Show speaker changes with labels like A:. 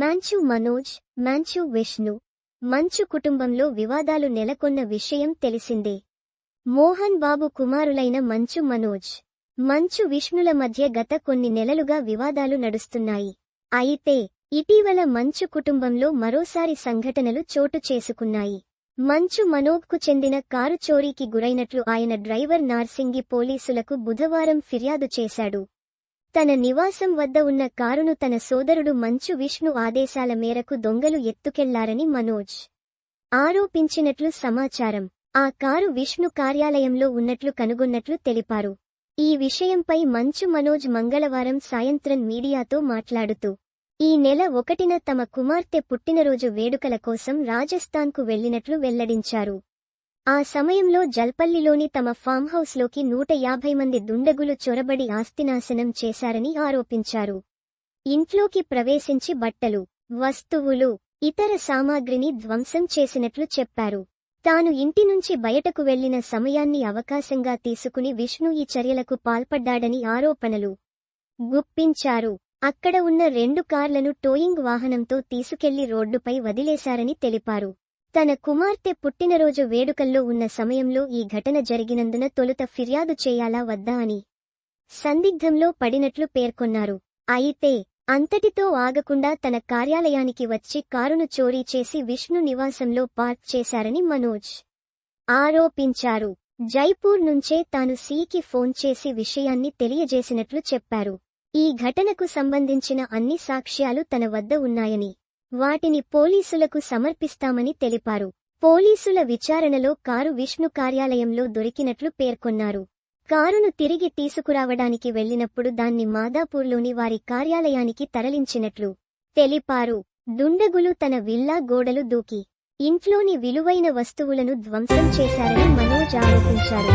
A: Manchu Manoj Manchu Vishnu మంచు కుటుంబంలో వివాదాలు నెలకొన్న విషయం తెలిసిందే. మోహన్ బాబు కుమారులైన మంచు మనోజ్ మంచు విష్ణుల మధ్య గత కొన్ని నెలలుగా వివాదాలు నడుస్తున్నాయి. అయితే ఇటీవల మంచు కుటుంబంలో మరోసారి సంఘటనలు చోటు చేసుకున్నాయి. మంచు మనోజ్కు చెందిన కారు చోరీకి గురైనట్లు ఆయన డ్రైవర్ నార్సింగి పోలీసులకు బుధవారం ఫిర్యాదు చేశాడు. తన నివాసం వద్ద ఉన్న కారును తన సోదరుడు మంచు విష్ణు ఆదేశాల మేరకు దొంగలు ఎత్తుకెళ్ళారని మనోజ్ ఆరోపించినట్లు సమాచారం. ఆ కారు విష్ణు కార్యాలయంలో ఉన్నట్లు కనుగొన్నట్లు తెలిపారు. ఈ విషయంపై మంచు మనోజ్ మంగళవారం సాయంత్రం మీడియాతో మాట్లాడుతూ ఈ నెల ఒకటిన తమ కుమార్తె పుట్టినరోజు వేడుకల కోసం రాజస్థాన్కు వెళ్ళినట్లు వెల్లడించారు. ఆ సమయంలో జల్పల్లిలోని తమ ఫామ్ హౌస్లోకి నూట యాభై మంది దుండగులు చొరబడి ఆస్తినాశనం చేశారని ఆరోపించారు. ఇంట్లోకి ప్రవేశించి బట్టలు వస్తువులు ఇతర సామాగ్రిని ధ్వంసం చేసినట్లు చెప్పారు. తాను ఇంటి నుంచి బయటకు వెళ్ళిన సమయాన్ని అవకాశంగా తీసుకుని విష్ణు ఈ చర్యలకు పాల్పడ్డాడని ఆరోపణలు గుప్పించారు. అక్కడ ఉన్న రెండు కార్లను టోయింగ్ వాహనంతో తీసుకెళ్ళి రోడ్డుపై వదిలేశారని తెలిపారు. తన కుమార్తె పుట్టినరోజు వేడుకల్లో ఉన్న సమయంలో ఈ ఘటన జరిగినందున తొలుత ఫిర్యాదు చేయాలా వద్దా అని సందిగ్ధంలో పడినట్లు పేర్కొన్నారు. అయితే అంతటితో ఆగకుండా తన కార్యాలయానికి వచ్చి కారును చోరీ చేసి విష్ణు నివాసంలో పార్క్ చేశారని మనోజ్ ఆరోపించారు. జైపూర్ నుంచే తాను సీకి ఫోన్ చేసి విషయాన్ని తెలియజేసినట్లు చెప్పారు. ఈ ఘటనకు సంబంధించిన అన్ని సాక్ష్యాలు తన వద్ద ఉన్నాయని వాటిని పోలీసులకు సమర్పిస్తామని తెలిపారు. పోలీసుల విచారణలో కారు విష్ణు కార్యాలయంలో దొరికినట్లు పేర్కొన్నారు. కారును తిరిగి తీసుకురావడానికి వెళ్ళినప్పుడు దాన్ని మాదాపూర్లోని వారి కార్యాలయానికి తరలించినట్లు తెలిపారు. దుండగులు తన విల్లా గోడలు దూకి ఇంట్లోని విలువైన వస్తువులను ధ్వంసం చేశారని మనోజ్ ఆరోపించారు.